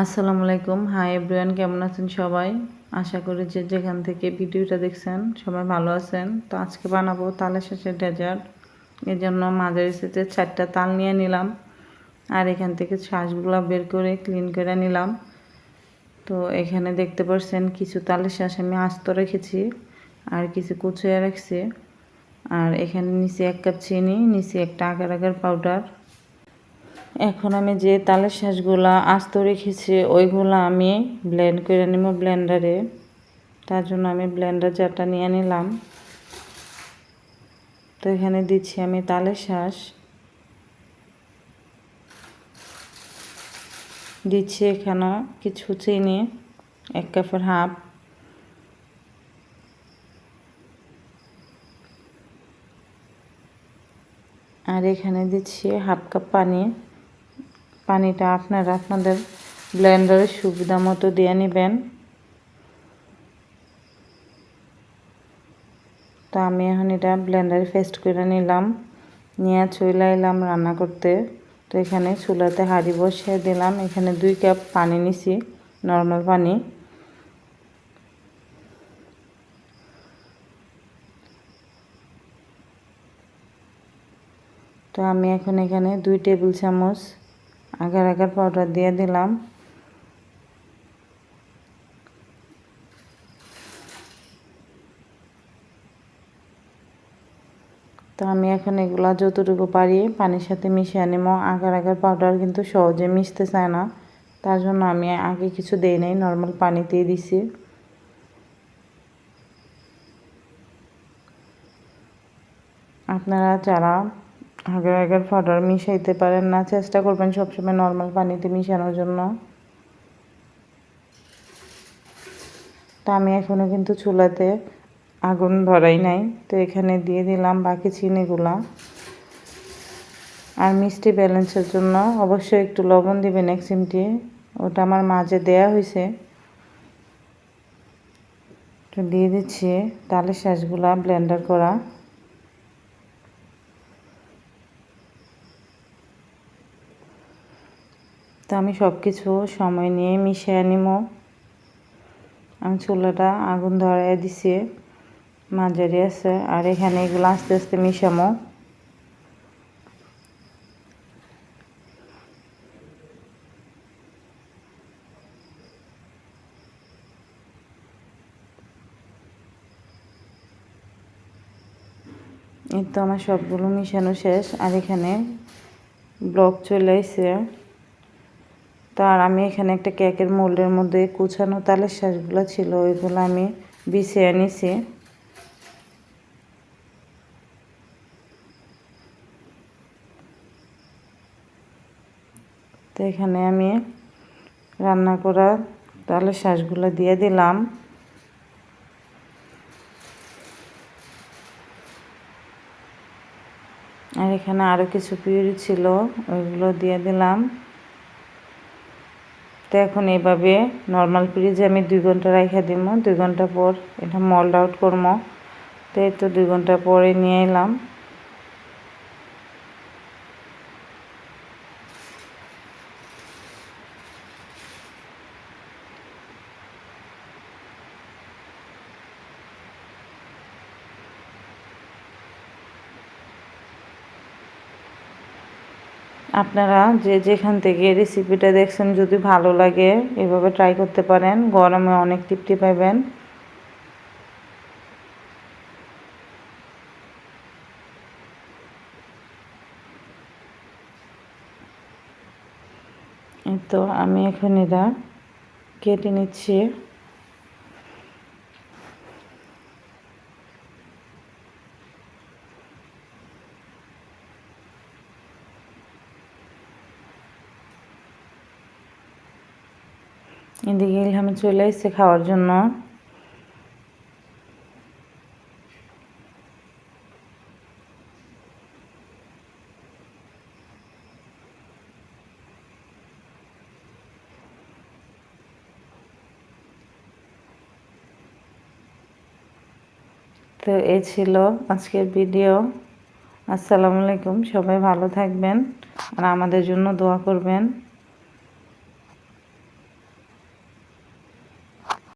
আসসালামু আলাইকুম। Hi everyone কেমন আছেন সবাই? আশা করি যে যেখান থেকে ভিডিওটা দেখছেন সবাই ভালো আছেন। তো আজকে বানাবো তালের শেষের ডেজার্ট এর জন্য মাঝারি সেটের চারটা তাল নিয়ে নিলাম। আর এখান থেকে শ্বাসগুলো বের করে ক্লিন করে নিলাম। তো এখানে দেখতে পাচ্ছেন কিছু তালের শ্বাস আমি আস্ত রেখেছি আর কিছু কুচিয়ে রাখছি। আর এখানে নিচে এক কাপ চিনি, নিচে একটা আগার আগার পাউডার এখন আমি যে তালের শ্বাসগুলা আস্ত রেখেছি, ওইগুলো আমি ব্লেন্ড করে নিব ব্লেন্ডারে তার জন্য আমি ব্লেন্ডার জারটা নিয়ে নিলাম। তো এখানে দিচ্ছি আমি তালের শ্বাস দিচ্ছি এখানে কিছু চিনি, এক কাপের হাফ। আর এখানে দিচ্ছি হাফ কাপ পানি। পানিটা আপনারা আপনাদের ব্লেন্ডারের সুবিধা মতো দিয়ে নেবেন। তো আমি এখন এটা ব্লেন্ডারে পেস্ট করে নিলাম। নিয়ে চলে এলাম রান্না করতে। তো এখানে চুলাতে হাঁড়ি বসিয়ে দিলাম। এখানে দুই কাপ পানি নিছি, নর্মাল পানি। তো আমি এখন এখানে দুই টেবিল চামচ আগার আগার পাউডার দিয়ে দিলাম। তো আমি এখন এগুলা যতটুকু পারি পানির সাথে মিশিয়ে নিব। আগার আগার পাউডার কিন্তু সহজে মিশতে চায় না। তার জন্য আমি আগে কিছু দেই নাই নর্মাল পানিতেই দিছি। আপনারা যারা আগের আগের পাউডার মিশাইতে পারেন না। চেষ্টা করবেন সবসময় নর্মাল পানিতে মিশানোর জন্য। তা আমি এখনও কিন্তু চুলাতে আগুন ধরাই নাই। তো এখানে দিয়ে দিলাম বাকি চিনিগুলা। আর মিষ্টি ব্যালেন্সের জন্য অবশ্যই একটু লবণ দিবেন এক চিমটি। ওটা আমার মাঝে দেয়া হয়েছে। তো দিয়ে দিচ্ছি তালের শ্বাসগুলা ব্লেন্ডার করা। তো আমি সব কিছু সময় নিয়ে মিশিয়ে নিব আমি চুলাটা আগুন ধরাই দিছি, মাঝারি আছে, আর এখানে এগুলো আস্তে আস্তে মিশামো। এই তো আমার সবগুলো মিশানো শেষ, আর এখানে ব্লক চলে এসে আর আমি এখানে একটা কেকের মোল্ডের মধ্যে কুচানো তালের শ্বাসগুলো ছিল, ওইগুলো আমি বিছিয়ে নিছি। তো এখানে আমি রান্না করা তালের শ্বাসগুলো দিয়ে দিলাম। আর এখানে আরও কিছু পিউরি ছিল, ওইগুলো দিয়ে দিলাম। তো এখন এইভাবে নর্মাল ফ্রিজে আমি দুই ঘণ্টা রেখে দিব। দুই ঘণ্টা পর এটা মল্ড আউট করব। তো এই তো দুই ঘণ্টা পরে নিয়ে এলাম। আপনারা যে যেখান থেকে রেসিপিটা দেখছেন, যদি ভালো লাগে, এভাবে ট্রাই করতে পারেন। গরমে অনেক তৃপ্তি পাবেন। তো আমি এখন এটা কেটে নিচ্ছি। এদিকে ইলহামে চলে এসছে খাওয়ার জন্য। তো এই ছিল আজকের ভিডিও। আসসালামু আলাইকুম, সবাই ভালো থাকবেন আর আমাদের জন্য দোয়া করবেন।